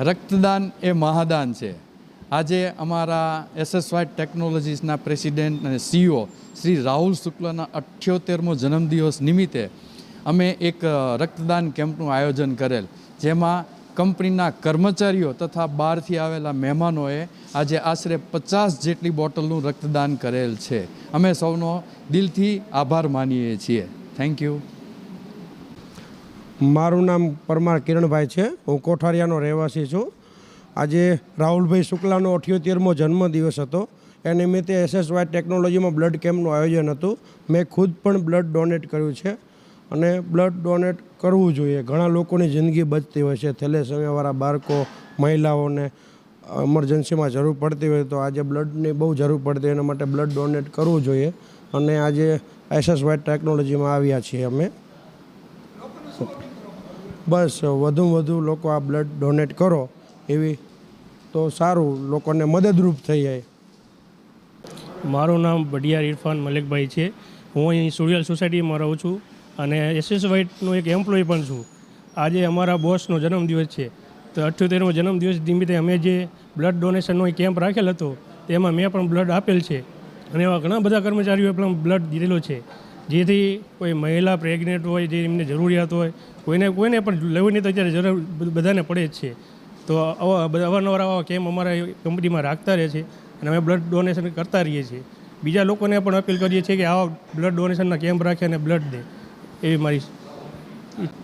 રક્તદાન એ મહાદાન છે. આજે અમારા એસએસવાય ટેકનોલોજીસના પ્રેસિડેન્ટ અને સીઈઓ શ્રી રાહુલ શુક્લના અઠ્યોતેરમો જન્મદિવસ નિમિત્તે અમે એક રક્તદાન કેમ્પનું આયોજન કરેલ, જેમાં કંપનીના કર્મચારીઓ તથા બહારથી આવેલા મહેમાનોએ આજે આશરે પચાસ જેટલી બોટલનું રક્તદાન કરેલ છે. અમે સૌનો દિલથી આભાર માનીએ છીએ. થેન્ક યુ મારું નામ પરમાર કિરણભાઈ છે. હું કોઠારિયાનો રહેવાસી છું. આજે રાહુલભાઈ શુક્લાનો અઠ્યોતેરમો જન્મદિવસ હતો. એ નિમિત્તે એસએસવાય ટેકનોલોજીમાં બ્લડ કેમ્પનું આયોજન હતું. મેં ખુદ પણ બ્લડ ડોનેટ કર્યું છે અને બ્લડ ડોનેટ કરવું જોઈએ. ઘણા લોકોની જિંદગી બચતી હોય છે. થેલેસેમિયાવાળા બાળકો, મહિલાઓને ઇમરજન્સીમાં જરૂર પડતી હોય તો આજે બ્લડની બહુ જરૂર પડતી હોય. એના માટે બ્લડ ડોનેટ કરવું જોઈએ અને આજે એસએસવાય ટેકનોલોજીમાં આવ્યા છીએ અમે. બસ વધુ વધુ લોકો આ બ્લડ ડોનેટ કરો એવી તો સારું લોકોને મદદરૂપ થઈ જાય. મારું નામ બડિયાર ઇરફાન મલિકભાઈ છે. હું અહીં સુરિયલ સોસાયટીમાં રહું છું અને એસએસ વાઇટનો એક એમ્પ્લોય પણ છું. આજે અમારા બોસનો જન્મદિવસ છે. તો અઠ્યોતેરમો જન્મદિવસ નિમિત્તે અમે જે બ્લડ ડોનેશનનો કેમ્પ રાખેલ હતો, તેમાં મેં પણ બ્લડ આપેલ છે. અને એવા ઘણા બધા કર્મચારીઓએ પણ બ્લડ દીધેલો છે. જેથી કોઈ મહિલા પ્રેગ્નેન્ટ હોય, જે એમને જરૂરિયાત હોય, કોઈને કોઈને પણ લેવાની તો અત્યારે જરૂર બધાને પડે જ છે. તો અવારનવાર આવા કેમ્પ અમારા કંપનીમાં રાખતા રહે છે અને અમે બ્લડ ડોનેશન કરતા રહીએ છીએ. બીજા લોકોને પણ અપીલ કરીએ છીએ કે આવા બ્લડ ડોનેશનના કેમ્પ રાખે અને બ્લડ દે. એવી મારી